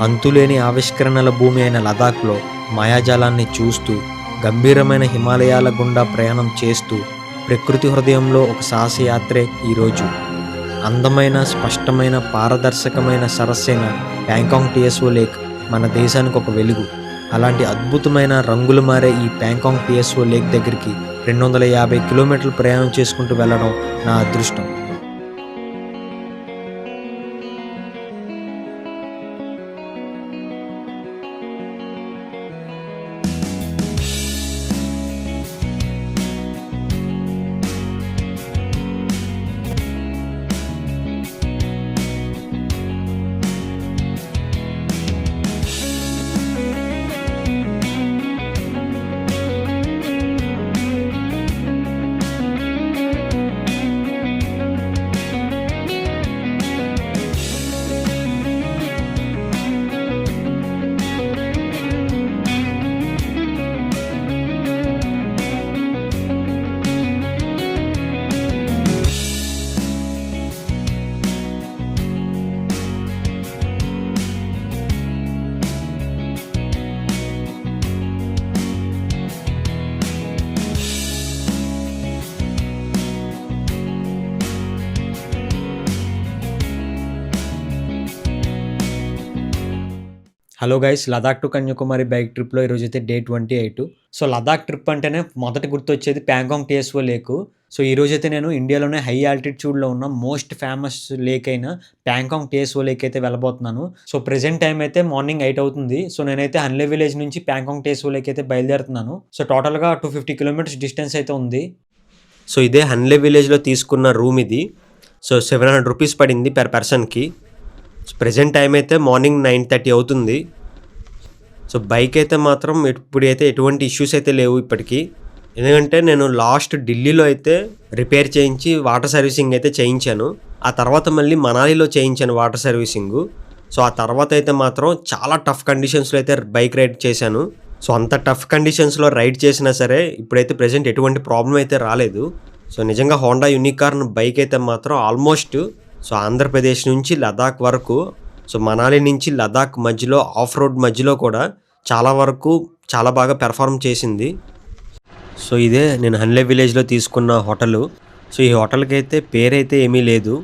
అంతులేని ఆవిష్కరణల భూమి అయిన లదాఖ్లో మాయాజాలాన్ని చూస్తూ గంభీరమైన హిమాలయాల గుండా ప్రయాణం చేస్తూ ప్రకృతి హృదయంలో ఒక సాహసయాత్రే ఈరోజు అందమైన స్పష్టమైన పారదర్శకమైన సరస్సైన ప్యాంకాంగ్ టిఎస్ఓ లేక్ మన దేశానికి ఒక వెలుగు. అలాంటి అద్భుతమైన రంగులు మారే ఈ ప్యాంకాంగ్ టిఎస్ఓ లేక్ దగ్గరికి రెండు వందల యాభై కిలోమీటర్లు ప్రయాణం చేసుకుంటూ వెళ్ళడం నా అదృష్టం. Hello guys Ladakh to Kanyakumari bike ట్రిప్లో ఈరోజు అయితే day twenty eight. So Ladakh trip అంటేనే మొదటి గుర్తొచ్చేది ప్యాంకాంగ్ టిఎస్ఓ లేక్. సో ఈ రోజు అయితే నేను ఇండియాలోనే హై ఆల్టిట్యూడ్లో ఉన్న మోస్ట్ ఫేమస్ లేక్ అయిన ప్యాంకాంగ్ టిఎస్ఓ లేక్ అయితే వెళ్ళబోతున్నాను. సో ప్రెసెంట్ టైం అయితే మార్నింగ్ ఎయిట్ అవుతుంది. సో నేనైతే హన్లే విలేజ్ నుంచి ప్యాంకాంగ్ టిఎస్ఓ లేక్ అయితే బయలుదేరుతున్నాను. సో టోటల్గా టూ ఫిఫ్టీ కిలోమీటర్స్ డిస్టెన్స్ అయితే ఉంది. సో ఇదే హన్లే విలేజ్లో తీసుకున్న రూమ్ ఇది. సో సెవెన్ హండ్రెడ్ రూపీస్ పడింది పర్ పర్సన్కి. ప్రజెంట్ టైం అయితే మార్నింగ్ నైన్ థర్టీ అవుతుంది. సో బైక్ అయితే మాత్రం ఇప్పుడైతే ఎటువంటి ఇష్యూస్ అయితే లేవు ఇప్పటికీ. ఎందుకంటే నేను లాస్ట్ ఢిల్లీలో అయితే రిపేర్ చేయించి వాటర్ సర్వీసింగ్ అయితే చేయించాను. ఆ తర్వాత మళ్ళీ మనాలిలో చేయించాను వాటర్ సర్వీసింగ్ సో ఆ తర్వాత అయితే మాత్రం చాలా టఫ్ కండిషన్స్లో అయితే బైక్ రైడ్ చేశాను. సో అంత టఫ్ కండిషన్స్లో రైడ్ చేసినా సరే ఇప్పుడైతే ప్రజెంట్ ఎటువంటి ప్రాబ్లం అయితే రాలేదు. సో నిజంగా హోండా యూనికార్న్ బైక్ అయితే మాత్రం ఆల్మోస్ట్ సో ఆంధ్రప్రదేశ్ నుంచి లదాఖ్ వరకు సో మనాలి నుంచి లదాఖ్ మధ్యలో ఆఫ్ రోడ్ మధ్యలో కూడా చాలా వరకు చాలా బాగా పెర్ఫార్మ్ చేసింది. సో ఇదే నేను హన్లే విలేజ్లో తీసుకున్న హోటలు. సో ఈ హోటల్కి అయితే పేరైతే ఏమీ లేదు.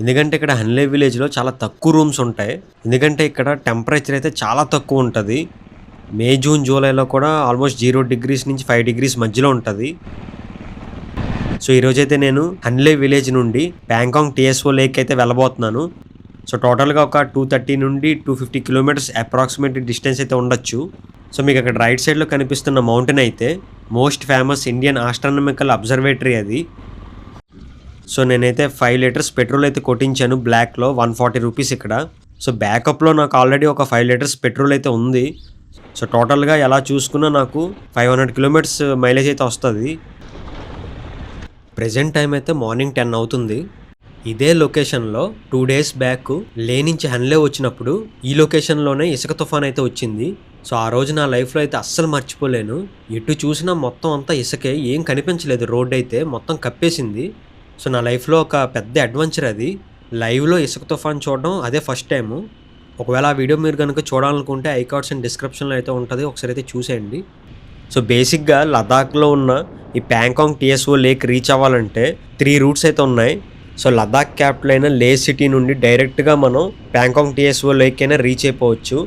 ఎందుకంటే ఇక్కడ హన్లే విలేజ్లో చాలా తక్కువ రూమ్స్ ఉంటాయి. ఎందుకంటే ఇక్కడ టెంపరేచర్ అయితే చాలా తక్కువ ఉంటుంది. మే జూన్ జూలైలో కూడా ఆల్మోస్ట్ జీరో డిగ్రీస్ నుంచి ఫైవ్ డిగ్రీస్ మధ్యలో ఉంటుంది. సో ఈరోజైతే నేను హన్లే విలేజ్ నుండి బ్యాంకాంగ్ టీఎస్ఓ లేక్ అయితే వెళ్ళబోతున్నాను. సో టోటల్గా ఒక టూ థర్టీ నుండి two fifty kilometres approximate distance అయితే ఉండొచ్చు. సో మీకు అక్కడ రైట్ సైడ్లో కనిపిస్తున్న మౌంటైన్ అయితే most famous Indian astronomical observatory అది. సో నేనైతే ఫైవ్ లీటర్స్ పెట్రోల్ అయితే కొట్టించాను బ్లాక్లో వన్ ఫార్టీ రూపీస్ ఇక్కడ. సో బ్యాకప్లో నాకు ఆల్రెడీ ఒక ఫైవ్ లీటర్స్ పెట్రోల్ అయితే ఉంది. సో టోటల్గా ఎలా చూసుకున్నా నాకు ఫైవ్ హండ్రెడ్ కిలోమీటర్స్ మైలేజ్ అయితే వస్తుంది. ప్రజెంట్ టైం అయితే మార్నింగ్ టెన్ అవుతుంది. ఇదే లొకేషన్లో టూ డేస్ బ్యాక్ లే నుంచి హన్లే వచ్చినప్పుడు ఈ లొకేషన్లోనే ఇసుక తుఫాన్ అయితే వచ్చింది. సో ఆ రోజు నా లైఫ్లో అయితే అస్సలు మర్చిపోలేను. ఎటు చూసినా మొత్తం అంతా ఇసుకే ఏం కనిపించలేదు. రోడ్ అయితే మొత్తం కప్పేసింది. సో నా లైఫ్లో ఒక పెద్ద అడ్వెంచర్ అది. లైవ్లో ఇసుక తుఫాన్ చూడడం అదే ఫస్ట్ టైము. ఒకవేళ ఆ వీడియో మీరు కనుక చూడాలనుకుంటే ఐకార్డ్స్ అండ్ డిస్క్రిప్షన్లో అయితే ఉంటుంది. ఒకసారి అయితే చూసేయండి. సో బేసిక్గా లదాఖ్లో ఉన్న ఈ ప్యాంకాంగ్ టీఎస్ఓ లేక్ రీచ్ అవ్వాలంటే త్రీ రూట్స్ అయితే ఉన్నాయి. సో లదాఖ్ క్యాపిటల్ అయిన లే సిటీ నుండి డైరెక్ట్గా మనం ప్యాంకాంగ్ టీఎస్ఓ లేక్ అయినా రీచ్ అయిపోవచ్చు.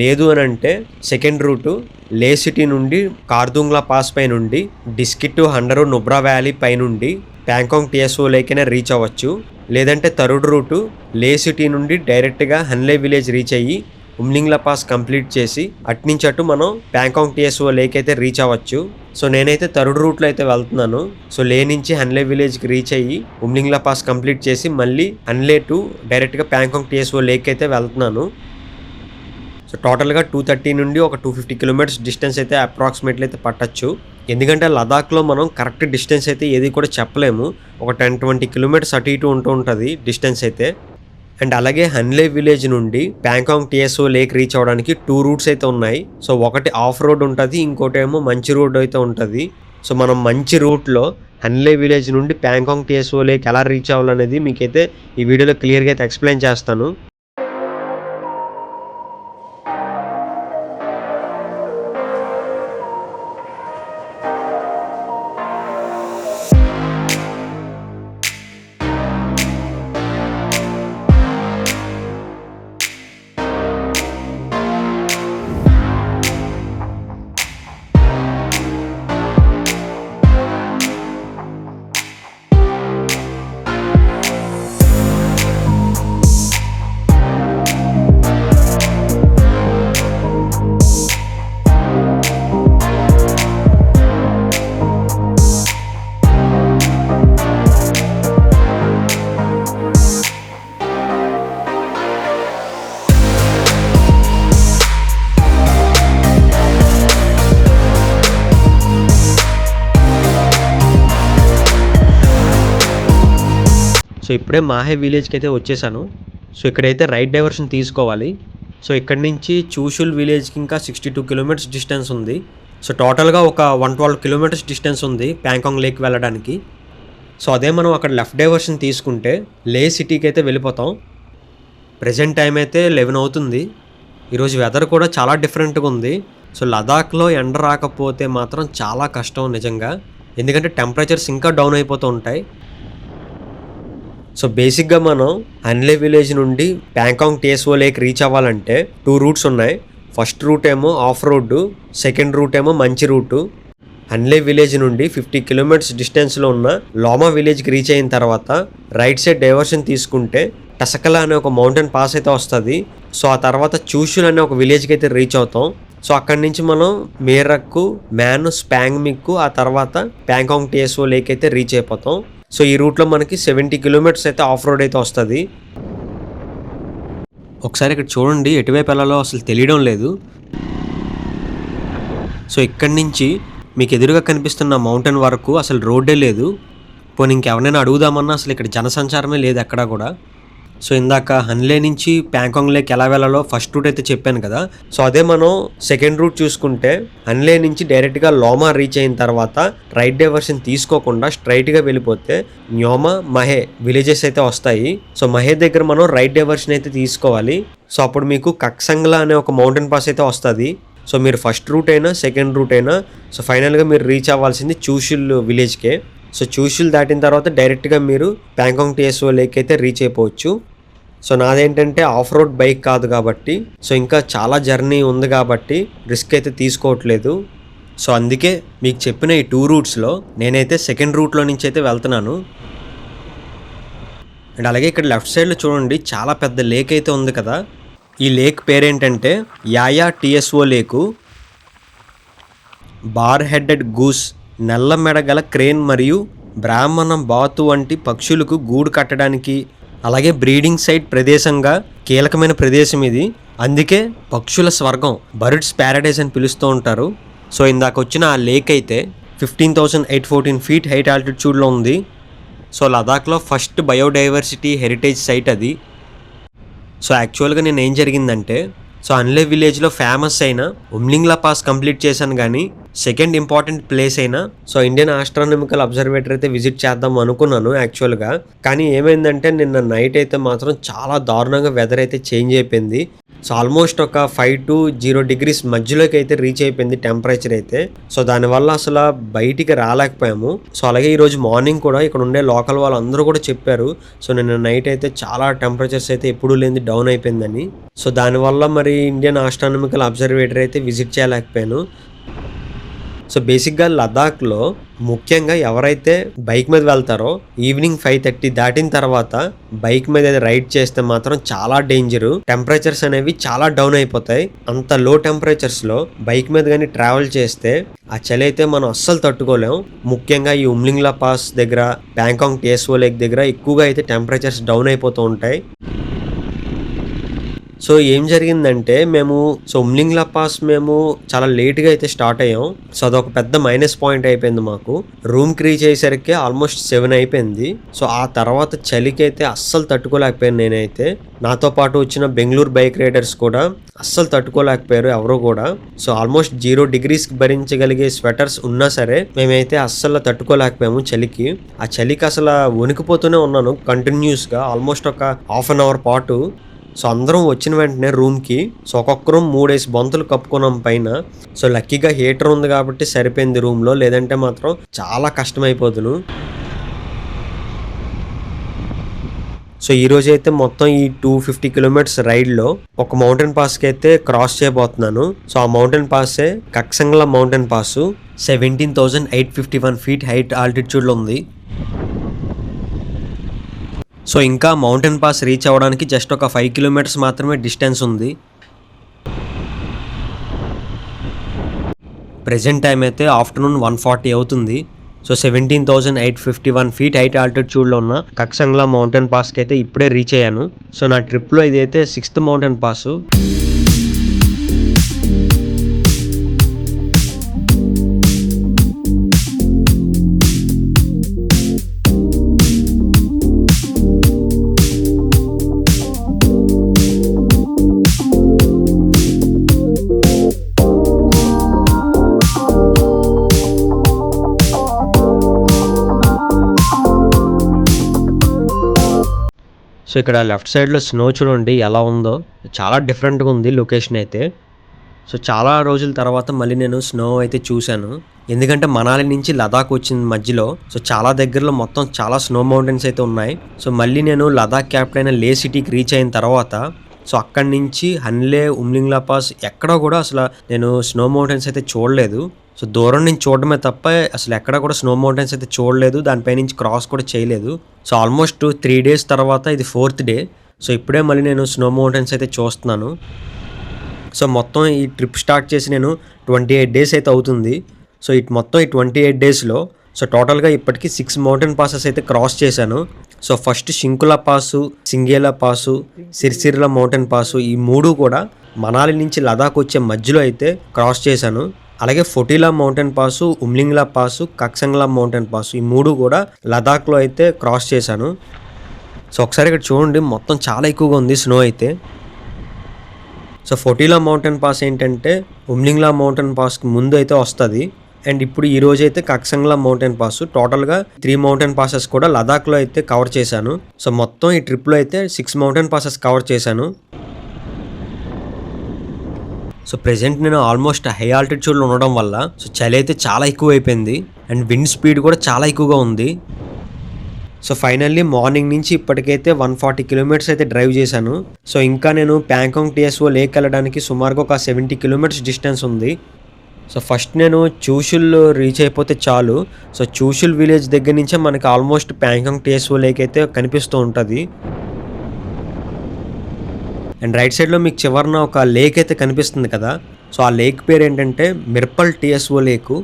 లేదు అని అంటే సెకండ్ రూటు లే సిటీ నుండి కార్దుంగ్లా పాస్ పై నుండి డిస్కిట్ హండరు నుబ్రా వ్యాలీ పై నుండి ప్యాంకాంగ్ టీఎస్ఓ లేకైనా అయినా రీచ్ అవ్వచ్చు. లేదంటే థర్డ్ రూటు లే సిటీ నుండి డైరెక్ట్గా హన్లే విలేజ్ రీచ్ అయ్యి ఉమ్లింగ్లా పాస్ కంప్లీట్ చేసి అట్నుంచి అటు మనం ప్యాంకాంగ్ టీఎస్ఓ లేక్ అయితే రీచ్ అవ్వచ్చు. సో నేనైతే థర్డ్ రూట్లో అయితే వెళ్తున్నాను. సో లే నుంచి హన్లే విలేజ్కి రీచ్ అయ్యి ఉమ్లింగ్లా పాస్ కంప్లీట్ చేసి మళ్ళీ హన్లే టు డైరెక్ట్గా ప్యాంకాంగ్ టీఎస్ఓ లేక్ అయితే వెళ్తున్నాను. సో టోటల్గా టూ థర్టీ నుండి ఒక టూ ఫిఫ్టీ కిలోమీటర్స్ డిస్టెన్స్ అయితే అప్రాక్సిమేట్లీ అయితే పట్టచ్చు. ఎందుకంటే లదాఖ్లో మనం కరెక్ట్ డిస్టెన్స్ అయితే ఏది కూడా చెప్పలేము. ఒక టెన్ ట్వంటీ కిలోమీటర్స్ అటు ఇటు ఉంటూ ఉంటుంది డిస్టెన్స్ అయితే. అండ్ అలాగే హన్లే విలేజ్ నుండి ప్యాంకాంగ్ టిఎస్ఓ లేక్ రీచ్ అవ్వడానికి టూ రూట్స్ అయితే ఉన్నాయి. సో ఒకటి ఆఫ్ రోడ్ ఉంటుంది ఇంకోటి ఏమో మంచి రోడ్ అయితే ఉంటుంది. సో మనం మంచి రూట్లో హన్లే విలేజ్ నుండి ప్యాంకాంగ్ టిఎస్ఓ లేక్ ఎలా రీచ్ అవ్వాలనేది మీకైతే ఈ వీడియోలో క్లియర్గా అయితే ఎక్స్ప్లెయిన్ చేస్తాను. ఇప్పుడే మాహే విలేజ్కి అయితే వచ్చేసాను. సో ఇక్కడైతే రైట్ డైవర్షన్ తీసుకోవాలి. సో ఇక్కడి నుంచి చూషుల్ విలేజ్కి ఇంకా సిక్స్టీ టూ కిలోమీటర్స్ డిస్టెన్స్ ఉంది. సో టోటల్గా ఒక వన్ ట్వెల్వ్ కిలోమీటర్స్ డిస్టెన్స్ ఉంది ప్యాంకాంగ్ లేక్ వెళ్ళడానికి. సో అదే మనం అక్కడ లెఫ్ట్ డైవర్షన్ తీసుకుంటే లే సిటీకి అయితే వెళ్ళిపోతాం. ప్రజెంట్ టైం అయితే లెవెన్ అవుతుంది. ఈరోజు వెదర్ కూడా చాలా డిఫరెంట్గా ఉంది. సో లదాఖ్లో ఎండ రాకపోతే మాత్రం చాలా కష్టం నిజంగా. ఎందుకంటే టెంపరేచర్స్ ఇంకా డౌన్ అయిపోతూ ఉంటాయి. సో బేసిక్గా మనం అన్లే విలేజ్ నుండి బ్యాంకాంగ్ టీఎస్ఓ లేక్ రీచ్ అవ్వాలంటే టూ రూట్స్ ఉన్నాయి. ఫస్ట్ రూట్ ఏమో ఆఫ్ రోడ్డు సెకండ్ రూట్ ఏమో మంచి రూటు. అన్లే విలేజ్ నుండి ఫిఫ్టీ కిలోమీటర్స్ డిస్టెన్స్లో ఉన్న లోమా విలేజ్కి రీచ్ అయిన తర్వాత రైట్ సైడ్ డైవర్షన్ తీసుకుంటే టసకల అనే ఒక మౌంటైన్ పాస్ అయితే వస్తుంది. సో ఆ తర్వాత చూషుల్ అనే ఒక విలేజ్కి అయితే రీచ్ అవుతాం. సో అక్కడి నుంచి మనం మేరక్కు మ్యాన్ స్పాంగ్ మిక్కు ఆ తర్వాత బ్యాంకాంగ్ టీఎస్ఓ లేక్ అయితే రీచ్ అయిపోతాం. సో ఈ రూట్లో మనకి సెవెంటీ కిలోమీటర్స్ అయితే ఆఫ్ రోడ్ అయితే వస్తుంది. ఒకసారి ఇక్కడ చూడండి ఎటువైపు వెళ్ళాలో అసలు తెలియడం లేదు. సో ఇక్కడి నుంచి మీకు ఎదురుగా కనిపిస్తున్న మౌంటైన్ వరకు అసలు రోడ్డే లేదు. పోనీ ఇంకెవరైనా అడుగుదామన్నా అసలు ఇక్కడ జనసంచారమే లేదు ఎక్కడా కూడా. సో ఇందాక హన్లే నుంచి ప్యాంకాంగ్ లేక్ ఎలా వెళ్ళాలో ఫస్ట్ రూట్ అయితే చెప్పాను కదా. సో అదే మనం సెకండ్ రూట్ చూసుకుంటే హన్లే నుంచి డైరెక్ట్గా లోమా రీచ్ అయిన తర్వాత రైట్ డైవర్షన్ తీసుకోకుండా స్ట్రైట్గా వెళ్ళిపోతే న్యోమా మహే విలేజెస్ అయితే వస్తాయి. సో మహే దగ్గర మనం రైట్ డైవర్షన్ అయితే తీసుకోవాలి. సో అప్పుడు మీకు కక్సంగ్లా అనే ఒక మౌంటైన్ పాస్ అయితే వస్తుంది. సో మీరు ఫస్ట్ రూట్ అయినా సెకండ్ రూట్ అయినా సో ఫైనల్గా మీరు రీచ్ అవ్వాల్సింది చూషుల్ విలేజ్కే. సో చూషుల్ దాటిన తర్వాత డైరెక్ట్గా మీరు ప్యాంకాంగ్ టీఎస్ఓ లేక్ అయితే రీచ్ అయిపోవచ్చు. సో నాదేంటంటే ఆఫ్ రోడ్ బైక్ కాదు కాబట్టి సో ఇంకా చాలా జర్నీ ఉంది కాబట్టి రిస్క్ అయితే తీసుకోవట్లేదు. సో అందుకే మీకు చెప్పిన ఈ టూ రూట్స్లో నేనైతే సెకండ్ రూట్లో నుంచి అయితే వెళ్తున్నాను. అండ్ అలాగే ఇక్కడ లెఫ్ట్ సైడ్లో చూడండి చాలా పెద్ద లేక్ అయితే ఉంది కదా. ఈ lake పేరేంటంటే Yaya Tso lake. Bar headed goose నల్ల మెడగల క్రేన్ మరియు బ్రాహ్మణం బాతు వంటి పక్షులకు గూడు కట్టడానికి అలాగే బ్రీడింగ్ సైట్ ప్రదేశంగా కీలకమైన ప్రదేశం ఇది. అందుకే పక్షుల స్వర్గం బర్డ్స్ ప్యారడైజ్ అని పిలుస్తూ ఉంటారు. సో ఇందాక వచ్చిన ఆ లేక్ అయితే fifteen thousand eight fourteen feet height ఆల్టిట్యూడ్లో ఉంది. సో లదాఖ్లో ఫస్ట్ బయోడైవర్సిటీ హెరిటేజ్ సైట్ అది. సో యాక్చువల్గా నేను ఏం జరిగిందంటే సో అన్లే విలేజ్లో ఫేమస్ అయిన ఉమ్లింగ్లా పాస్ కంప్లీట్ చేశాను కానీ సెకండ్ ఇంపార్టెంట్ ప్లేస్ అయినా సో ఇండియన్ ఆస్ట్రానమికల్ అబ్జర్వేటర్ అయితే విజిట్ చేద్దాం అనుకున్నాను యాక్చువల్గా. కానీ ఏమైందంటే నిన్న నైట్ అయితే మాత్రం చాలా దారుణంగా వెదర్ అయితే చేంజ్ అయిపోయింది. సో ఆల్మోస్ట్ ఒక ఫైవ్ టు జీరో డిగ్రీస్ మధ్యలోకి అయితే రీచ్ అయిపోయింది టెంపరేచర్ అయితే. సో దానివల్ల అసలు బయటికి రాలేకపోయాము. సో అలాగే ఈరోజు మార్నింగ్ కూడా ఇక్కడ ఉండే లోకల్ వాళ్ళందరూ కూడా చెప్పారు. సో నిన్న నైట్ అయితే చాలా టెంపరేచర్స్ అయితే ఎప్పుడూ లేని డౌన్ అయిపోయిందని. సో దానివల్ల మరి ఇండియన్ ఆస్ట్రానమికల్ అబ్జర్వేటరీ అయితే విజిట్ చేయలేకపోయాను. సో బేసిక్గా లదాఖ్లో ముఖ్యంగా ఎవరైతే బైక్ మీద వెళ్తారో ఈవినింగ్ ఫైవ్ థర్టీ దాటిన తర్వాత బైక్ మీద రైడ్ చేస్తే మాత్రం చాలా డేంజరు. టెంపరేచర్స్ అనేవి చాలా డౌన్ అయిపోతాయి. అంత లో టెంపరేచర్స్లో బైక్ మీద కానీ ట్రావెల్ చేస్తే ఆ చలి అయితే మనం అస్సలు తట్టుకోలేం. ముఖ్యంగా ఈ ఉమ్లింగ్లా పాస్ దగ్గర బ్యాంకాంగ్ టేస్వో లేక్ దగ్గర ఎక్కువగా అయితే టెంపరేచర్స్ డౌన్ అయిపోతూ ఉంటాయి. సో ఏం జరిగిందంటే మేము సో ఉమ్లింగ్లా పాస్ మేము చాలా లేట్గా అయితే స్టార్ట్ అయ్యాం. సో అదొక పెద్ద మైనస్ పాయింట్ అయిపోయింది మాకు. రూమ్కి రీచ్ అయ్యేసరికి ఆల్మోస్ట్ సెవెన్ అయిపోయింది. సో ఆ తర్వాత చలికి అయితే అస్సలు తట్టుకోలేకపోయాను నేనైతే. నాతో పాటు వచ్చిన బెంగళూరు బైక్ రైడర్స్ కూడా అస్సలు తట్టుకోలేకపోయారు ఎవరు కూడా. సో ఆల్మోస్ట్ జీరో డిగ్రీస్కి భరించగలిగే స్వెటర్స్ ఉన్నా సరే మేమైతే అస్సలు తట్టుకోలేకపోయాము చలికి. ఆ చలికి అసలు వణికిపోతూనే ఉన్నాను కంటిన్యూస్గా ఆల్మోస్ట్ ఒక హాఫ్ అన్ అవర్ పాటు. సో అందరం వచ్చిన వెంటనే రూమ్కి. సో ఒక్కొక్కరం మూడేసి బొంతలు కప్పుకున్నాం పైన. సో లక్కీగా హీటర్ ఉంది కాబట్టి సరిపోయింది రూమ్లో. లేదంటే మాత్రం చాలా కష్టమైపోతును సో ఈ రోజు అయితే మొత్తం ఈ టూ ఫిఫ్టీ కిలోమీటర్స్ రైడ్లో ఒక మౌంటైన్ పాస్కి అయితే క్రాస్ చేయబోతున్నాను. సో ఆ mountain పాసే Kaksangla mountain pass seventeen thousand eight fifty one feet height ఆల్టిట్యూడ్లో ఉంది. సో ఇంకా మౌంటైన్ పాస్ రీచ్ అవ్వడానికి జస్ట్ ఒక ఫైవ్ కిలోమీటర్స్ మాత్రమే డిస్టెన్స్ ఉంది. ప్రజెంట్ టైం అయితే ఆఫ్టర్నూన్ వన్ ఫార్టీ అవుతుంది. So seventeen thousand eight fifty one feet height ఆల్టిట్యూడ్లో ఉన్న Kaksangla mountain పాస్కి అయితే ఇప్పుడే రీచ్ అయ్యాను. సో నా ట్రిప్లో ఇది అయితే సిక్స్త్ మౌంటైన్ పాస్. ఇక్కడ లెఫ్ట్ సైడ్లో స్నో చూడండి ఎలా ఉందో. చాలా డిఫరెంట్గా ఉంది లొకేషన్ అయితే. సో చాలా రోజుల తర్వాత మళ్ళీ నేను స్నో అయితే చూశాను. ఎందుకంటే మనాలి నుంచి లదాఖ్ వచ్చింది మధ్యలో. సో చాలా దగ్గరలో మొత్తం చాలా స్నో మౌంటైన్స్ అయితే ఉన్నాయి. సో మళ్ళీ నేను లదాఖ్ క్యాపిటల్ అయిన లే సిటీకి రీచ్ అయిన తర్వాత సో అక్కడి నుంచి హన్లే ఉమ్లింగ్లా పాస్ ఎక్కడ కూడా అసలు నేను స్నో మౌంటైన్స్ అయితే చూడలేదు. సో దూరం నుంచి చూడడమే తప్ప అసలు ఎక్కడ కూడా స్నో మౌంటైన్స్ అయితే చూడలేదు. దానిపై నుంచి క్రాస్ కూడా చేయలేదు. సో ఆల్మోస్ట్ త్రీ డేస్ తర్వాత ఇది ఫోర్త్ డే సో ఇప్పుడే మళ్ళీ నేను స్నో మౌంటైన్స్ అయితే చూస్తున్నాను. సో మొత్తం ఈ ట్రిప్ స్టార్ట్ చేసి నేను ట్వంటీ ఎయిట్ డేస్ అయితే అవుతుంది. సో ఇటు మొత్తం ఈ ట్వంటీ ఎయిట్ డేస్లో సో టోటల్గా ఇప్పటికి సిక్స్ మౌంటైన్ పాసెస్ అయితే క్రాస్ చేశాను. So first Shinkula pass Singela pass Sirsirla mountain pass ఈ మూడు కూడా మనాలి నుంచి లదాఖ్ వచ్చే మధ్యలో అయితే క్రాస్ చేశాను. అలాగే Fotula mountain pass Umlingla pass Kaksangla mountain pass ఈ మూడు కూడా లదాఖ్లో అయితే క్రాస్ చేశాను. సో ఒకసారి ఇక్కడ చూడండి మొత్తం చాలా ఎక్కువగా ఉంది స్నో అయితే. సో ఫొటీలా మౌంటైన్ పాస్ ఏంటంటే ఉమ్లింగ్లా మౌంటైన్ పాస్కి ముందు అయితే వస్తుంది. అండ్ ఇప్పుడు ఈ రోజు అయితే కక్సంగ్లా మౌంటైన్ పాస్ టోటల్గా త్రీ మౌంటైన్ పాసెస్ కూడా లదాఖ్లో అయితే కవర్ చేశాను. సో మొత్తం ఈ ట్రిప్లో అయితే సిక్స్ మౌంటైన్ పాసెస్ కవర్ చేశాను. సో ప్రెసెంట్ నేను ఆల్మోస్ట్ హై ఆల్టిట్యూడ్లో ఉండడం వల్ల సో చలి అయితే చాలా ఎక్కువ అయిపోయింది అండ్ విండ్ స్పీడ్ కూడా చాలా ఎక్కువగా ఉంది. సో ఫైనల్లీ మార్నింగ్ నుంచి ఇప్పటికైతే వన్ ఫార్టీ కిలోమీటర్స్ అయితే డ్రైవ్ చేశాను. సో ఇంకా నేను ప్యాంకాంగ్ టిఎస్ఓ లేక్ వెళ్ళడానికి సుమారుగా ఒక సెవెంటీ కిలోమీటర్స్ డిస్టెన్స్ ఉంది. సో ఫస్ట్ నేను చూషుల్ రీచ్ అయిపోతే చాలు. సో చూషుల్ విలేజ్ దగ్గర నుంచే మనకి ఆల్మోస్ట్ ప్యాంకాంగ్ టిఎస్ఓ లేక్ అయితే కనిపిస్తూ ఉంటుంది. అండ్ రైట్ సైడ్లో మీకు చివరన ఒక లేక్ అయితే కనిపిస్తుంది కదా. సో ఆ లేక్ పేరు ఏంటంటే మిర్పల్ టిఎస్ఓ లేకు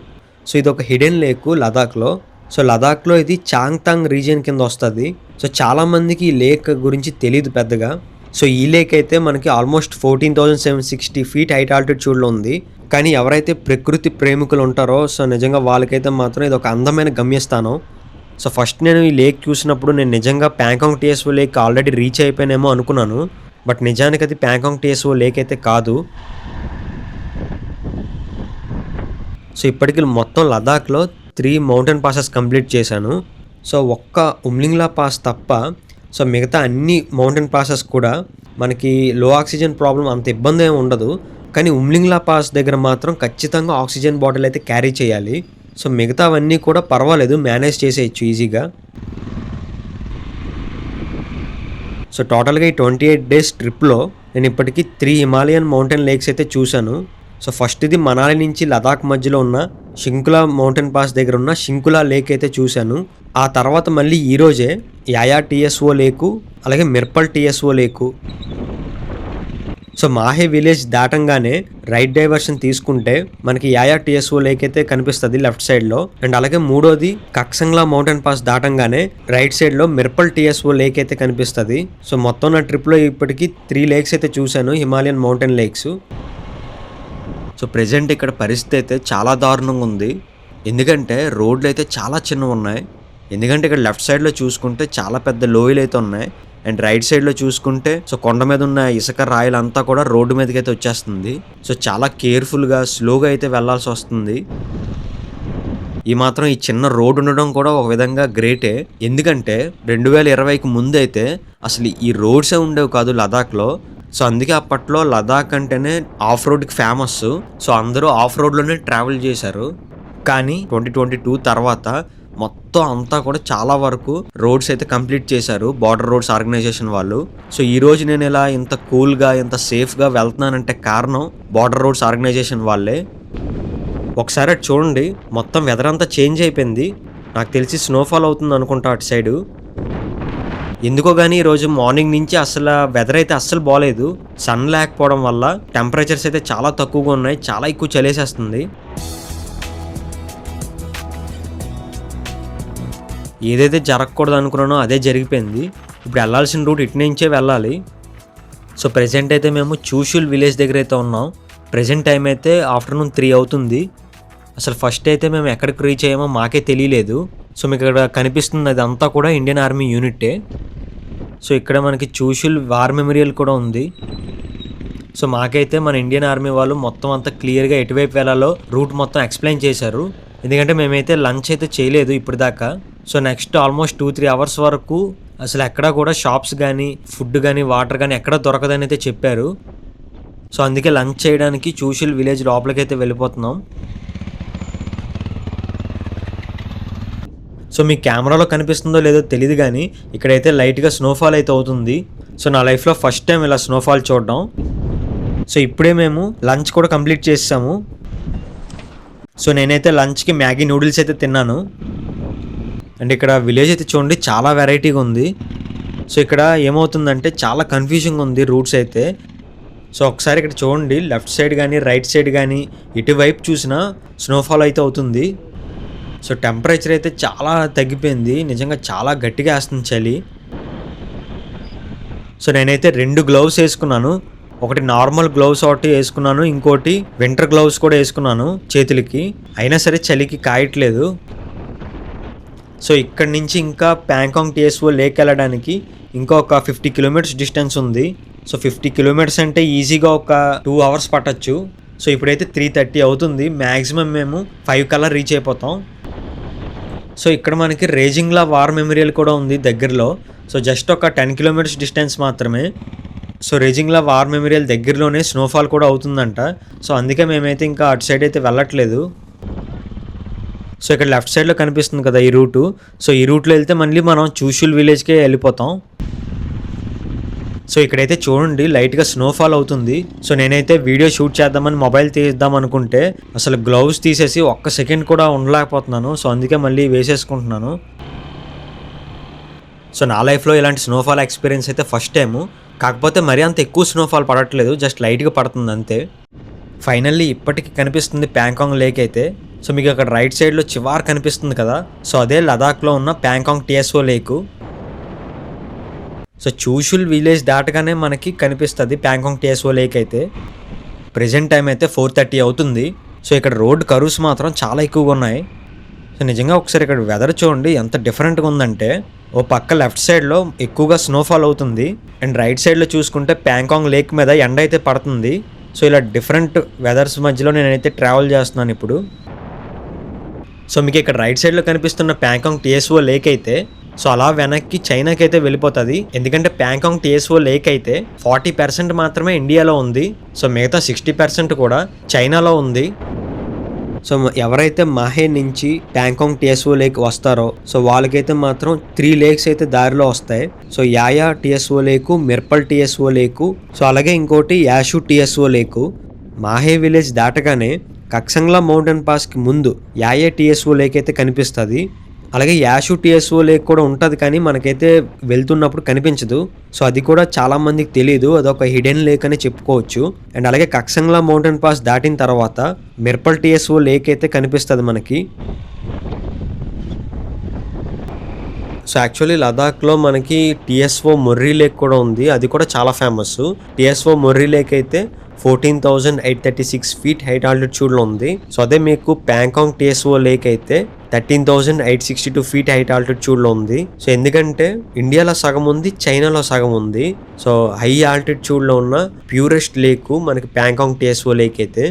సో ఇది ఒక హిడెన్ లేకు లదాఖ్లో. సో లదాఖ్లో ఇది చాంగ్తాంగ్ రీజియన్ కింద వస్తుంది. సో చాలామందికి ఈ లేక్ గురించి తెలియదు పెద్దగా. సో ఈ లేక్ అయితే మనకి almost fourteen thousand seven sixty feet height ఆల్టిట్యూడ్లో ఉంది. కానీ ఎవరైతే ప్రకృతి ప్రేమికులు ఉంటారో సో నిజంగా వాళ్ళకైతే మాత్రం ఇది ఒక అందమైన గమ్యస్థానం. సో ఫస్ట్ నేను ఈ లేక్ చూసినప్పుడు నేను నిజంగా Pangong Tso lake already reach అయిపోయానేమో అనుకున్నాను. బట్ నిజానికి అది ప్యాంకాంగ్ టీఎస్ఓ లేక్ అయితే కాదు. సో ఇప్పటికి మొత్తం లదాఖ్లో త్రీ మౌంటైన్ పాసెస్ కంప్లీట్ చేశాను. సో ఒక్క ఉమ్లింగ్లా పాస్ తప్ప సో మిగతా అన్ని మౌంటైన్ పాసెస్ కూడా మనకి లో ఆక్సిజన్ ప్రాబ్లం అంత ఇబ్బంది ఏమి ఉండదు. కానీ ఉమ్లింగ్లా పాస్ దగ్గర మాత్రం ఖచ్చితంగా ఆక్సిజన్ బాటిల్ అయితే క్యారీ చేయాలి. సో మిగతావన్నీ కూడా పర్వాలేదు మేనేజ్ చేసేయచ్చు ఈజీగా సో టోటల్గా ఈ ట్వంటీ ఎయిట్ డేస్ ట్రిప్లో నేను ఇప్పటికీ త్రీ హిమాలయన్ మౌంటైన్ లేక్స్ అయితే చూశాను. సో ఫస్ట్ ఇది మనాలి నుంచి లదాఖ్ మధ్యలో ఉన్న షింకులా మౌంటైన్ పాస్ దగ్గర ఉన్న షింకులా లేక్ అయితే చూశాను. ఆ తర్వాత మళ్ళీ ఈరోజే యాయా టీఎస్ఓ లేకు అలాగే Mirpal Tso lake. So Mahe village దాటంగానే right diversion తీసుకుంటే మనకి యాయా టిఎస్ఓ లేక్ అయితే కనిపిస్తుంది లెఫ్ట్ సైడ్లో అండ్ అలాగే మూడోది కక్సంగ్లా మౌంటైన్ పాస్ దాటంగానే రైట్ సైడ్లో మిర్పల్ టిఎస్ఓ లేక్ అయితే కనిపిస్తుంది. సో మొత్తం నా ట్రిప్లో త్రీ లేక్స్ అయితే చూశాను Himalayan mountain lakes. So present ఇక్కడ పరిస్థితి అయితే చాలా దారుణంగా ఉంది. ఎందుకంటే రోడ్లు అయితే చాలా చిన్నవి ఉన్నాయి. ఎందుకంటే ఇక్కడ లెఫ్ట్ సైడ్లో చూసుకుంటే చాలా పెద్ద లోయలు అయితే ఉన్నాయి. అండ్ రైట్ సైడ్లో చూసుకుంటే సో కొండ మీద ఉన్న ఇసుక రాయలంతా కూడా రోడ్డు మీదకి అయితే వచ్చేస్తుంది. సో చాలా కేర్ఫుల్గా స్లోగా అయితే వెళ్ళాల్సి వస్తుంది. ఈ మాత్రం ఈ చిన్న రోడ్ ఉండడం కూడా ఒక విధంగా గ్రేటే. ఎందుకంటే రెండు వేల ఇరవైకి ముందు అయితే అసలు ఈ రోడ్సే ఉండేవి కాదు లదాఖ్లో. సో అందుకే అప్పట్లో లదాఖ్ అంటేనే ఆఫ్ రోడ్కి ఫేమస్ సో అందరూ ఆఫ్ రోడ్లోనే ట్రావెల్ చేశారు. కానీ ట్వంటీ ట్వంటీ టూ తర్వాత మొత్తం అంతా కూడా చాలా వరకు రోడ్స్ అయితే కంప్లీట్ చేశారు. బార్డర్ రోడ్స్ ఆర్గనైజేషన్ వాళ్ళు. సో ఈ రోజు నేను ఇలా ఇంత కూల్గా ఇంత సేఫ్గా వెళ్తున్నానంటే కారణం బార్డర్ రోడ్స్ ఆర్గనైజేషన్ వాళ్ళే. ఒకసారి అటు చూడండి. మొత్తం వెదర్ అంతా చేంజ్ అయిపోయింది. నాకు తెలిసి స్నోఫాల్ అవుతుంది అనుకుంటా అటు సైడు ఎందుకో కానీ ఈరోజు మార్నింగ్ నుంచి అసలు వెదర్ అయితే అస్సలు బాగాలేదు సన్ లేకపోవడం వల్ల టెంపరేచర్స్ అయితే చాలా తక్కువగా ఉన్నాయి. చాలా ఎక్కువ చలేసేస్తుంది. ఏదైతే జరగకూడదు అనుకున్నానో అదే జరిగిపోయింది. ఇప్పుడు వెళ్ళాల్సిన రూట్ ఇటు నుంచే వెళ్ళాలి. సో ప్రజెంట్ అయితే మేము చూషుల్ విలేజ్ దగ్గర అయితే ఉన్నాం. ప్రజెంట్ టైం అయితే ఆఫ్టర్నూన్ త్రీ అవుతుంది. అసలు ఫస్ట్ అయితే మేము ఎక్కడికి రీచ్ అయ్యామో మాకే తెలియలేదు. సో మీకు ఇక్కడ కనిపిస్తుంది అదంతా కూడా ఇండియన్ ఆర్మీ యూనిట్టే సో ఇక్కడ మనకి చూషుల్ వార్ మెమోరియల్ కూడా ఉంది. సో మాకైతే మన ఇండియన్ ఆర్మీ వాళ్ళు మొత్తం అంతా క్లియర్గా ఎటువైపు వెళ్ళాలో రూట్ మొత్తం ఎక్స్ప్లెయిన్ చేశారు. ఎందుకంటే మేమైతే లంచ్ అయితే చేయలేదు ఇప్పుడు దాకా so next almost two three hours వరకు అసలు ఎక్కడా కూడా షాప్స్ కానీ ఫుడ్ కానీ వాటర్ కానీ ఎక్కడ దొరకదని అయితే చెప్పారు. సో అందుకే లంచ్ చేయడానికి చూషిల్ విలేజ్ లోపలికి అయితే వెళ్ళిపోతున్నాం. సో మీ కెమెరాలో కనిపిస్తుందో లేదో తెలియదు కానీ ఇక్కడైతే లైట్గా స్నోఫాల్ అయితే అవుతుంది. సో నా లైఫ్లో ఫస్ట్ టైం ఇలా స్నోఫాల్ చూడడం. సో ఇప్పుడే మేము లంచ్ కూడా కంప్లీట్ చేసాము. సో నేనైతే లంచ్కి మ్యాగీ నూడిల్స్ అయితే తిన్నాను. అండ్ ఇక్కడ విలేజ్ అయితే చూడండి చాలా వెరైటీగా ఉంది. సో ఇక్కడ ఏమవుతుందంటే చాలా కన్ఫ్యూజింగ్ ఉంది రూట్స్ అయితే. సో ఒకసారి ఇక్కడ చూడండి లెఫ్ట్ సైడ్ కానీ రైట్ సైడ్ కానీ ఇటువైపు చూసినా స్నోఫాల్ అయితే అవుతుంది. సో టెంపరేచర్ అయితే చాలా తగ్గిపోయింది. నిజంగా చాలా గట్టిగా వేస్తుంది చలి. సో నేనైతే రెండు గ్లౌస్ వేసుకున్నాను. ఒకటి నార్మల్ గ్లౌస్ ఒకటి వేసుకున్నాను. ఇంకోటి వింటర్ గ్లౌస్ కూడా వేసుకున్నాను చేతులకి. అయినా సరే చలికి కాయట్లేదు. సో ఇక్కడ నుంచి ఇంకా ప్యాంకాంగ్ టీఎస్ఓ లేక్ వెళ్ళడానికి ఇంకా ఒక ఫిఫ్టీ కిలోమీటర్స్ డిస్టెన్స్ ఉంది. సో ఫిఫ్టీ కిలోమీటర్స్ అంటే ఈజీగా ఒక టూ అవర్స్ పట్టచ్చు. సో ఇప్పుడైతే త్రీ థర్టీ అవుతుంది. మ్యాక్సిమం మేము ఫైవ్ కల్లా రీచ్ అయిపోతాం. సో ఇక్కడ మనకి రేజింగ్లా వార్ మెమోరియల్ కూడా ఉంది దగ్గరలో. సో జస్ట్ ఒక టెన్ కిలోమీటర్స్ డిస్టెన్స్ మాత్రమే. సో రేజింగ్లా వార్ మెమోరియల్ దగ్గరలోనే స్నోఫాల్ కూడా అవుతుందంట. సో అందుకే మేమైతే ఇంకా అటు సైడ్ అయితే వెళ్ళట్లేదు. సో ఇక్కడ లెఫ్ట్ సైడ్లో కనిపిస్తుంది కదా ఈ రూటు. సో ఈ రూట్లో వెళ్తే మళ్ళీ మనం చూషుల్ విలేజ్కే వెళ్ళిపోతాం. సో ఇక్కడైతే చూడండి లైట్గా స్నోఫాల్ అవుతుంది. సో నేనైతే వీడియో షూట్ చేద్దామని మొబైల్ తీద్దాం అనుకుంటే అసలు గ్లౌస్ తీసేసి ఒక్క సెకండ్ కూడా ఉండలేకపోతున్నాను. సో అందుకే మళ్ళీ వేసేసుకుంటున్నాను. సో నా లైఫ్లో ఇలాంటి స్నోఫాల్ ఎక్స్పీరియన్స్ అయితే ఫస్ట్ టైము. కాకపోతే మరీ అంత ఎక్కువ స్నోఫాల్ పడట్లేదు జస్ట్ లైట్గా పడుతుంది అంతే. ఫైనల్లీ ఇప్పటికి కనిపిస్తుంది ప్యాంకాంగ్ లేక్ అయితే. సో మీకు అక్కడ రైట్ సైడ్లో చివార్ కనిపిస్తుంది కదా. సో అదే లదాఖ్లో ఉన్న Pangong Tso lake so Chushul village దాటగానే మనకి కనిపిస్తుంది ప్యాంకాంగ్ టిఎస్ఓ లేక్ అయితే. ప్రజెంట్ టైం అయితే ఫోర్ థర్టీ అవుతుంది. సో ఇక్కడ రోడ్ కరువుస్ మాత్రం చాలా ఎక్కువగా ఉన్నాయి. సో నిజంగా ఒకసారి ఇక్కడ వెదర్ చూడండి ఎంత డిఫరెంట్గా ఉందంటే ఓ పక్క లెఫ్ట్ సైడ్లో ఎక్కువగా స్నోఫాల్ అవుతుంది. అండ్ రైట్ సైడ్లో చూసుకుంటే ప్యాంకాంగ్ లేక్ మీద ఎండ అయితే పడుతుంది. సో ఇలా డిఫరెంట్ వెదర్స్ మధ్యలో నేనైతే ట్రావెల్ చేస్తున్నాను ఇప్పుడు. సో మీకు ఇక్కడ రైట్ సైడ్లో కనిపిస్తున్న ప్యాంకాంగ్ టిఎస్ఓ లేక్ అయితే సో అలా వెనక్కి చైనాకి అయితే వెళ్ళిపోతుంది. ఎందుకంటే ప్యాంకాంగ్ టిఎస్ఓ లేక్ అయితే ఫార్టీ పర్సెంట్ మాత్రమే ఇండియాలో ఉంది. సో మిగతా సిక్స్టీ పర్సెంట్ కూడా చైనాలో ఉంది. సో ఎవరైతే మాహే నుంచి ప్యాంకాంగ్ టిఎస్ఓ లేక్ వస్తారో సో వాళ్ళకైతే మాత్రం త్రీ లేక్స్ అయితే దారిలో వస్తాయి. So Yaya Tso lake Mirpal Tso lake so అలాగే ఇంకోటి ash Tso lake Mahe village దాటగానే కక్సంగ్లా మౌంటైన్ పాస్కి ముందు యాయే టిఎస్ఓ లేక్ అయితే కనిపిస్తుంది. అలాగే యాషు టిఎస్ఓ లేక్ కూడా ఉంటుంది కానీ మనకైతే వెళ్తున్నప్పుడు కనిపించదు. సో అది కూడా చాలా మందికి తెలియదు అదొక హిడెన్ లేక్ అని చెప్పుకోవచ్చు. అండ్ అలాగే కక్సంగ్లా మౌంటైన్ పాస్ దాటిన తర్వాత మిర్పల్ టిఎస్ఓ లేక్ అయితే కనిపిస్తుంది మనకి. సో యాక్చువల్లీ లదాఖ్లో మనకి టిఎస్ఓ మొర్రీ లేక్ కూడా ఉంది. అది కూడా చాలా ఫేమస్ టిఎస్ఓ మొర్రీ లేక్ అయితే fourteen thousand eight thirty six feet height ఆల్టిట్యూడ్లో ఉంది. సో అదే మీకు ప్యాంకాంగ్ టీఎస్ఓ లేక్ అయితే thirteen thousand eight sixty two feet height ఆల్టిట్యూడ్లో ఉంది. సో ఎందుకంటే ఇండియాలో సగం ఉంది చైనాలో సగం ఉంది. సో హై ఆల్టిట్యూడ్లో ఉన్న ప్యూరెస్ట్ లేక్ మనకి ప్యాంకాంగ్ టీఎస్ఓ లేక్ అయితే.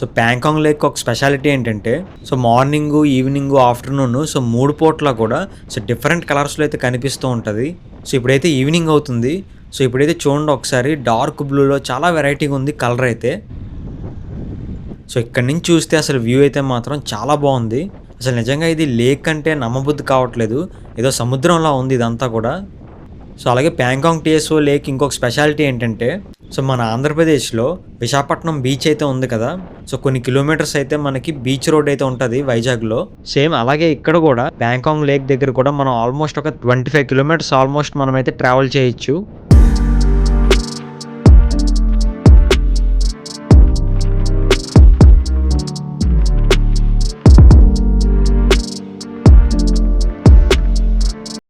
సో ప్యాంకాంగ్ లేక్ ఒక స్పెషాలిటీ ఏంటంటే so morning evening afternoon so మూడు పూట్ల కూడా సో డిఫరెంట్ కలర్స్లో అయితే కనిపిస్తూ ఉంటుంది. సో ఇప్పుడైతే ఈవినింగ్ అవుతుంది. సో ఇప్పుడైతే చూడండి ఒకసారి డార్క్ బ్లూలో చాలా వెరైటీగా ఉంది కలర్ అయితే. సో ఇక్కడ నుంచి చూస్తే అసలు వ్యూ అయితే మాత్రం చాలా బాగుంది. అసలు నిజంగా ఇది లేక్ అంటే నమ్మబుద్ధి కావట్లేదు. ఏదో సముద్రంలా ఉంది ఇదంతా కూడా. సో అలాగే ప్యాంకాంగ్ టీఎస్ఓ లేక్ ఇంకొక స్పెషాలిటీ ఏంటంటే సో మన ఆంధ్రప్రదేశ్లో విశాఖపట్నం బీచ్ అయితే ఉంది కదా. సో కొన్ని కిలోమీటర్స్ అయితే మనకి బీచ్ రోడ్ అయితే ఉంటుంది వైజాగ్లో. సేమ్ అలాగే ఇక్కడ కూడా బ్యాంకాంగ్ లేక్ దగ్గర కూడా మనం ఆల్మోస్ట్ ఒక ట్వంటీ ఫైవ్ కిలోమీటర్స్ ఆల్మోస్ట్ మనం అయితే ట్రావెల్ చేయొచ్చు.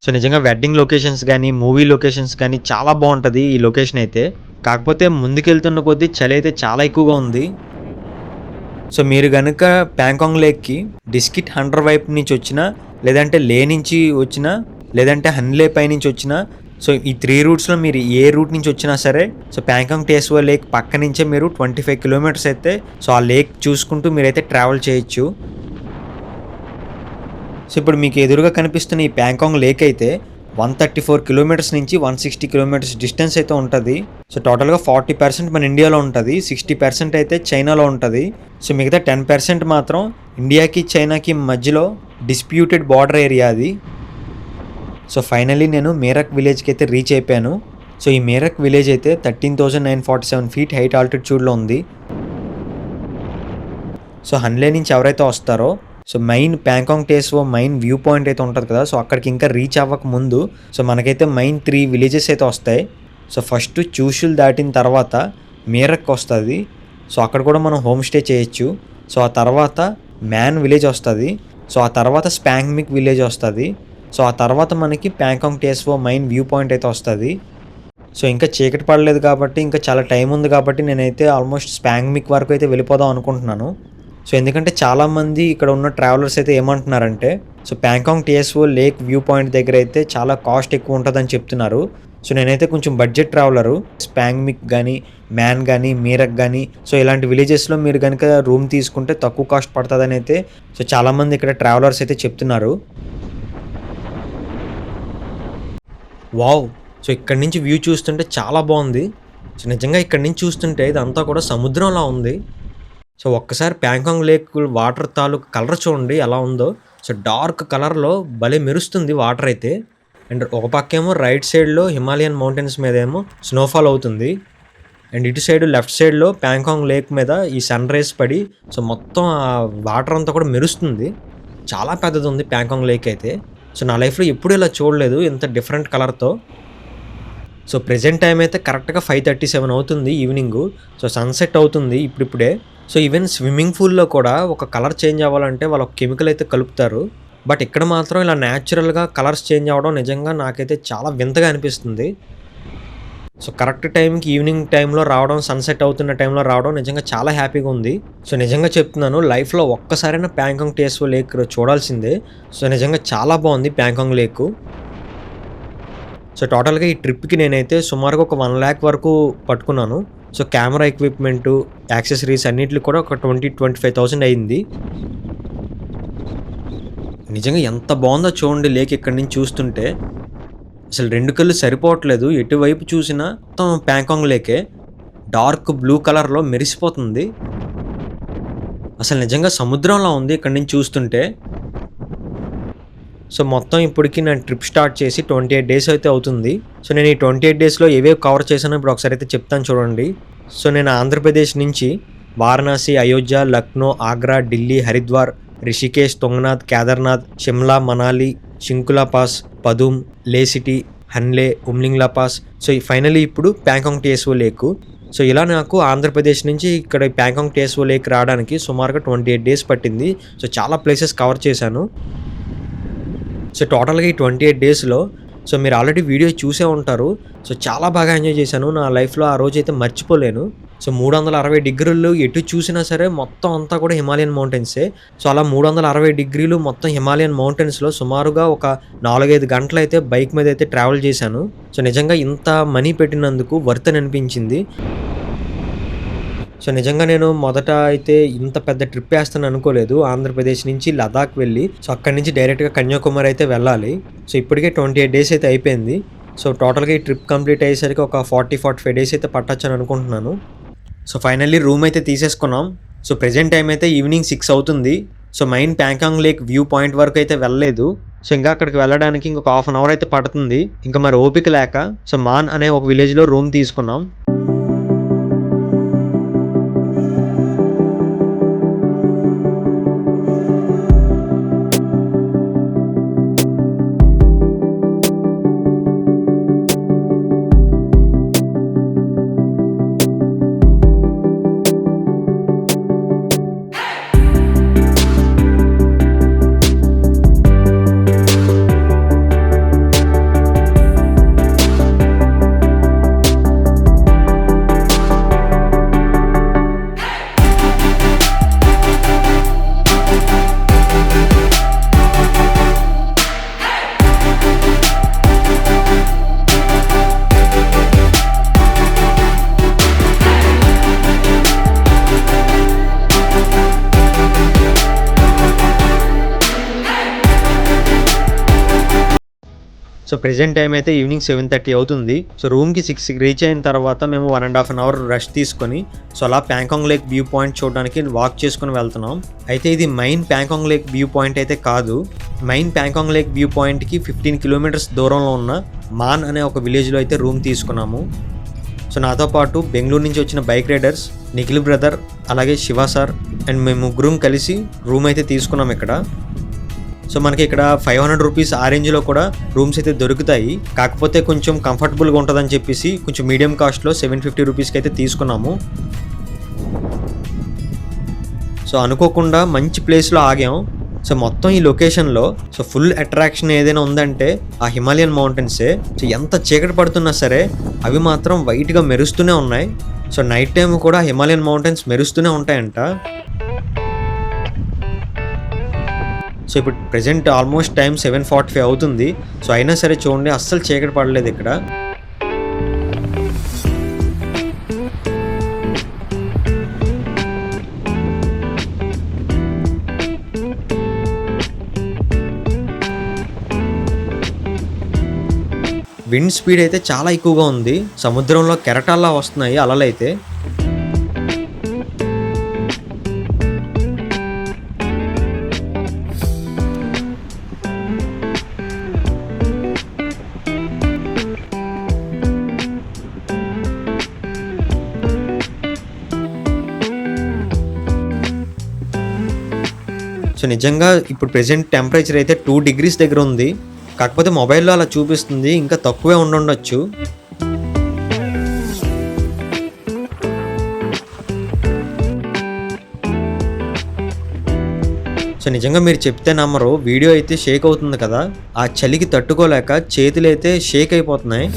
సో నిజంగా వెడ్డింగ్ లొకేషన్స్ కానీ మూవీ లొకేషన్స్ కానీ చాలా బాగుంటుంది ఈ లొకేషన్ అయితే. కాకపోతే ముందుకెళ్తున్న కొద్దీ చలి అయితే చాలా ఎక్కువగా ఉంది. సో మీరు కనుక ప్యాంకాంగ్ లేక్కి డిస్కిట్ హండ్రెడ్ వైపు నుంచి వచ్చినా లేదంటే లే నుంచి వచ్చినా లేదంటే హన్లే పై నుంచి వచ్చినా సో ఈ త్రీ రూట్స్లో మీరు ఏ రూట్ నుంచి వచ్చినా సరే సో ప్యాంకాంగ్ టేస్వో లేక్ పక్క నుంచే మీరు ట్వంటీ ఫైవ్ కిలోమీటర్స్ అయితే సో ఆ లేక్ చూసుకుంటూ మీరైతే ట్రావెల్ చేయొచ్చు. సో ఇప్పుడు మీకు ఎదురుగా కనిపిస్తున్న ఈ ప్యాంకాంగ్ లేక్ అయితే వన్ థర్టీ ఫోర్ కిలోమీటర్స్ నుంచి వన్ సిక్స్టీ కిలోమీటర్స్ డిస్టెన్స్ అయితే ఉంటుంది. సో టోటల్గా ఫార్టీ పర్సెంట్ మన ఇండియాలో ఉంటుంది. సిక్స్టీ పర్సెంట్ అయితే చైనాలో ఉంటుంది. సో మిగతా టెన్ పర్సెంట్ మాత్రం ఇండియాకి చైనాకి మధ్యలో డిస్ప్యూటెడ్ బార్డర్ ఏరియా అది. సో ఫైనలీ నేను మేరక్ విలేజ్కి అయితే రీచ్ అయిపోయాను. సో ఈ మేరక్ విలేజ్ అయితే thirteen thousand nine forty seven feet height ఆల్టిట్యూడ్లో ఉంది. సో హన్లే నుంచి ఎవరైతే వస్తారో so main Pangong Tso main view point అయితే ఉంటుంది కదా. సో అక్కడికి ఇంకా రీచ్ అవ్వక ముందు సో మనకైతే మెయిన్ త్రీ విలేజెస్ అయితే వస్తాయి. సో ఫస్ట్ చూషులు దాటిన తర్వాత మీరక్ వస్తుంది. సో అక్కడ కూడా మనం హోమ్ స్టే చేయొచ్చు. సో ఆ తర్వాత మ్యాన్ విలేజ్ వస్తుంది. సో ఆ తర్వాత స్పాంగ్మిక్ విలేజ్ వస్తుంది. సో ఆ తర్వాత మనకి Pangong Tso main view point అయితే వస్తుంది. సో ఇంకా చీకటి పడలేదు కాబట్టి ఇంకా చాలా టైం ఉంది కాబట్టి నేనైతే ఆల్మోస్ట్ స్పాంగ్మిక్ వరకు అయితే వెళ్ళిపోదాం అనుకుంటున్నాను. సో ఎందుకంటే చాలామంది ఇక్కడ ఉన్న ట్రావెలర్స్ అయితే ఏమంటున్నారంటే so Pangong Tso lake view point దగ్గర అయితే చాలా కాస్ట్ ఎక్కువ ఉంటుందని చెప్తున్నారు. సో నేనైతే కొంచెం బడ్జెట్ ట్రావెలరు స్పాంగ్మిక్ కానీ మ్యాన్ కానీ మీరక్ కానీ సో ఇలాంటి విలేజెస్లో మీరు కనుక రూమ్ తీసుకుంటే తక్కువ కాస్ట్ పడుతుందని అయితే సో చాలామంది ఇక్కడ ట్రావెలర్స్ అయితే చెప్తున్నారు. వావ్ సో ఇక్కడ నుంచి వ్యూ చూస్తుంటే చాలా బాగుంది. సో నిజంగా ఇక్కడ నుంచి చూస్తుంటే ఇదంతా కూడా సముద్రంలా ఉంది. సో ఒక్కసారి ప్యాంకాంగ్ లేక్ వాటర్ తాలూకు కలర్ చూడండి ఎలా ఉందో. సో డార్క్ కలర్లో భలే మెరుస్తుంది వాటర్ అయితే. అండ్ ఒక పక్కేమో రైట్ సైడ్లో హిమాలయన్ మౌంటైన్స్ మీద ఏమో స్నోఫాల్ అవుతుంది. అండ్ ఇటు సైడ్ లెఫ్ట్ సైడ్లో ప్యాంకాంగ్ లేక్ మీద ఈ సన్ రైజ్ పడి సో మొత్తం ఆ వాటర్ అంతా కూడా మెరుస్తుంది. చాలా పెద్దది ఉంది ప్యాంకాంగ్ లేక్ అయితే. సో నా లైఫ్లో ఎప్పుడు ఇలా చూడలేదు ఇంత డిఫరెంట్ కలర్తో. సో ప్రెజెంట్ టైం అయితే కరెక్ట్గా ఫైవ్ థర్టీ సెవెన్ అవుతుంది ఈవినింగ్. సో సన్సెట్ అవుతుంది ఇప్పుడిప్పుడే. సో ఈవెన్ స్విమ్మింగ్ పూల్లో కూడా ఒక కలర్ చేంజ్ అవ్వాలంటే వాళ్ళు కెమికల్ అయితే కలుపుతారు. బట్ ఇక్కడ మాత్రం ఇలా న్యాచురల్గా కలర్స్ చేంజ్ అవ్వడం నిజంగా నాకైతే చాలా వింతగా అనిపిస్తుంది. సో కరెక్ట్ టైంకి ఈవినింగ్ టైంలో రావడం సన్సెట్ అవుతున్న టైంలో రావడం నిజంగా చాలా హ్యాపీగా ఉంది. సో నిజంగా చెప్తున్నాను లైఫ్లో ఒక్కసారైనా ప్యాంకాంగ్ టేస్వో లేక్ చూడాల్సిందే. సో నిజంగా చాలా బాగుంది ప్యాంకాంగ్ లేక్. సో టోటల్గా ఈ ట్రిప్కి నేనైతే సుమారుగా ఒక వన్ ల్యాక్ వరకు పట్టుకున్నాను. సో కెమెరా ఎక్విప్మెంటు యాక్సెసరీస్ అన్నింటికి కూడా ఒక ట్వంటీ ట్వంటీ ఫైవ్ థౌసండ్ అయింది. నిజంగా ఎంత బాగుందో చూడండి లేక్ ఇక్కడి నుంచి చూస్తుంటే. అసలు రెండు కళ్ళు సరిపోవట్లేదు. ఎటువైపు చూసినా మొత్తం ప్యాంకాంగ్ లేకే. డార్క్ బ్లూ కలర్లో మెరిసిపోతుంది. అసలు నిజంగా సముద్రంలో ఉంది ఇక్కడి నుంచి చూస్తుంటే. సో మొత్తం ఇప్పటికి నేను ట్రిప్ స్టార్ట్ చేసి ట్వంటీ ఎయిట్ డేస్ అయితే అవుతుంది. సో నేను ఈ ట్వంటీ ఎయిట్ డేస్లో ఏవేవి కవర్ చేశానో ఇప్పుడు ఒకసారి అయితే చెప్తాను చూడండి. సో నేను ఆంధ్రప్రదేశ్ నుంచి Varanasi Ayodhya Lucknow Agra Delhi Haridwar Rishikesh Tungnath Kedarnath Shimla Manali Shinkula pass Padum Leh city Hanle Umlingla pass. So finally ఇప్పుడు ప్యాంకాంగ్ టీఎస్ఓ లేక్. సో ఇలా నాకు ఆంధ్రప్రదేశ్ నుంచి ఇక్కడ ప్యాంకాంగ్ టీఎస్ఓ లేక్ రావడానికి సుమారుగా ట్వంటీ ఎయిట్ డేస్ పట్టింది. సో చాలా ప్లేసెస్ కవర్ చేశాను. సో టోటల్గా ఈ ట్వంటీ ఎయిట్ డేస్లో సో మీరు ఆల్రెడీ వీడియో చూసే ఉంటారు. సో చాలా బాగా ఎంజాయ్ చేశాను. నా లైఫ్లో ఆ రోజు అయితే మర్చిపోలేను. సో మూడు వందల అరవై డిగ్రీలు ఎటు చూసినా సరే మొత్తం అంతా కూడా హిమాలయన్ మౌంటైన్సే. సో అలా మూడు వందల అరవై డిగ్రీలు మొత్తం హిమాలయన్ మౌంటైన్స్లో సుమారుగా ఒక నాలుగైదు గంటలు అయితే బైక్ మీద అయితే ట్రావెల్ చేశాను. సో నిజంగా ఇంత మనీ పెట్టినందుకు వర్త్ అని అనిపించింది. సో నిజంగా నేను మొదట అయితే ఇంత పెద్ద ట్రిప్ వేస్తాను అనుకోలేదు. ఆంధ్రప్రదేశ్ నుంచి లదాఖ్ వెళ్ళి సో అక్కడి నుంచి డైరెక్ట్గా కన్యాకుమారి అయితే వెళ్ళాలి. సో ఇప్పటికే ట్వంటీ ఎయిట్ డేస్ అయితే అయిపోయింది. సో టోటల్గా ఈ ట్రిప్ కంప్లీట్ అయ్యేసరికి ఒక ఫార్టీ ఫార్టీ ఫైవ్ డేస్ అయితే పట్టచ్చు అని అనుకుంటున్నాను. సో ఫైనల్లీ రూమ్ అయితే తీసేసుకున్నాం. సో ప్రజెంట్ టైం అయితే ఈవినింగ్ సిక్స్ అవుతుంది. So main Pangong lake view point వరకు అయితే వెళ్ళలేదు. సో ఇంకా అక్కడికి వెళ్ళడానికి ఇంకొక హాఫ్ అన్ అవర్ అయితే పడుతుంది. ఇంకా మరి ఓపిక లేక సో మాన్ అనే ఒక విలేజ్లో రూమ్ తీసుకున్నాం. సో ప్రెజెంట్ టైం అయితే ఈవినింగ్ సెవెన్ థర్టీ అవుతుంది. సో రూమ్కి సిక్స్ రీచ్ అయిన తర్వాత మేము one and half an hour rest తీసుకొని సో అలా ప్యాంకాంగ్ లేక్ వ్యూ పాయింట్ చూడడానికి వాక్ చేసుకుని వెళ్తున్నాం. అయితే ఇది main Pangong lake view point అయితే కాదు. మెయిన్ ప్యాంకాంగ్ లేక్ వ్యూ పాయింట్కి ఫిఫ్టీన్ కిలోమీటర్స్ దూరంలో ఉన్న మాన్ అనే ఒక విలేజ్లో అయితే రూమ్ తీసుకున్నాము. సో నాతో పాటు బెంగళూరు నుంచి వచ్చిన బైక్ రైడర్స్ నిఖిల్ బ్రదర్ అలాగే శివ సార్ అండ్ మేము ముగ్గురం కలిసి రూమ్ అయితే తీసుకున్నాం ఇక్కడ. సో మనకి ఇక్కడ ఫైవ్ హండ్రెడ్ రూపీస్ ఆ రేంజ్లో కూడా రూమ్స్ అయితే దొరుకుతాయి. కాకపోతే కొంచెం కంఫర్టబుల్గా ఉంటుందని చెప్పేసి కొంచెం మీడియం కాస్ట్లో సెవెన్ ఫిఫ్టీ రూపీస్కి అయితే తీసుకున్నాము. సో అనుకోకుండా మంచి ప్లేస్లో ఆగాం. సో మొత్తం ఈ లొకేషన్లో సో ఫుల్ అట్రాక్షన్ ఏదైనా ఉందంటే ఆ హిమాలయన్ మౌంటైన్సే. సో ఎంత చీకటి పడుతున్నా సరే అవి మాత్రం వైట్గా మెరుస్తూనే ఉన్నాయి. సో నైట్ టైం కూడా హిమాలయన్ మౌంటైన్స్ మెరుస్తూనే ఉంటాయంట. సో ఇప్పుడు present almost time seven forty five అవుతుంది. సో అయినా సరే చూడండి అస్సలు చీకటి పడలేదు ఇక్కడ. విండ్ స్పీడ్ అయితే చాలా ఎక్కువగా ఉంది. సముద్రంలో కెరటాల్లా వస్తున్నాయి అలలైతే. సో నిజంగా ఇప్పుడు ప్రెసెంట్ టెంపరేచర్ అయితే టూ డిగ్రీస్ దగ్గర ఉంది. కాకపోతే మొబైల్లో అలా చూపిస్తుంది ఇంకా తక్కువే ఉండుండొచ్చు. సో నిజంగా మీరు చెప్తే నమ్మరు వీడియో అయితే షేక్ అవుతుంది కదా. ఆ చలికి తట్టుకోలేక చేతులు అయితే షేక్ అయిపోతున్నాయి.